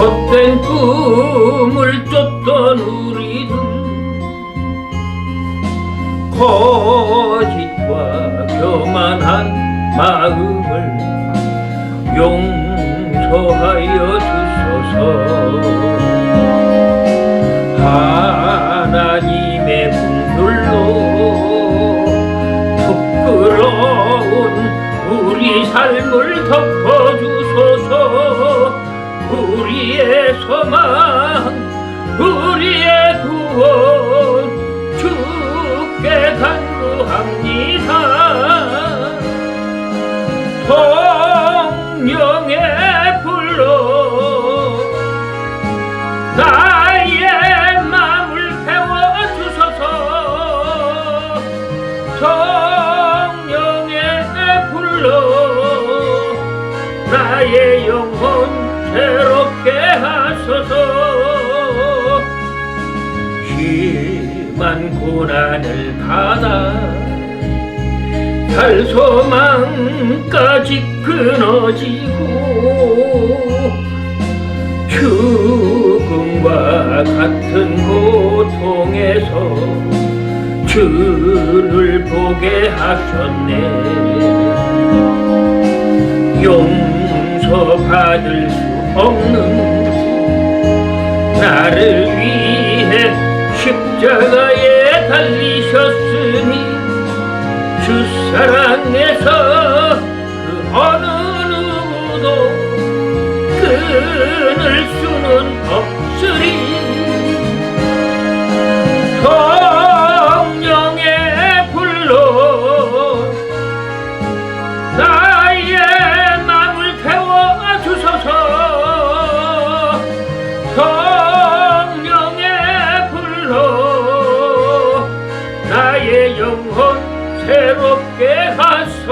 헛된 꿈을 쫓던 우리들 거짓과 교만한 마음을 용서하여 주소서. 하나님의 분들로 부끄러운 우리 삶을 우리의 소망 우리의 구원 주께 간구합니다. 성령의 불로 나의 마음을 태워주소서. 성령의 불로 나의 영혼 새롭게 하소서. 심한 고난을 받아 살 소망까지 끊어지고 죽음과 같은 고통에서 주를 보게 하셨네. 용서받을 수 없는 나를 위해 십자가에 달리셨으니 주 사랑에서 그 어느 누구도 끊을 수는 없으리 রক্ষে হাস্য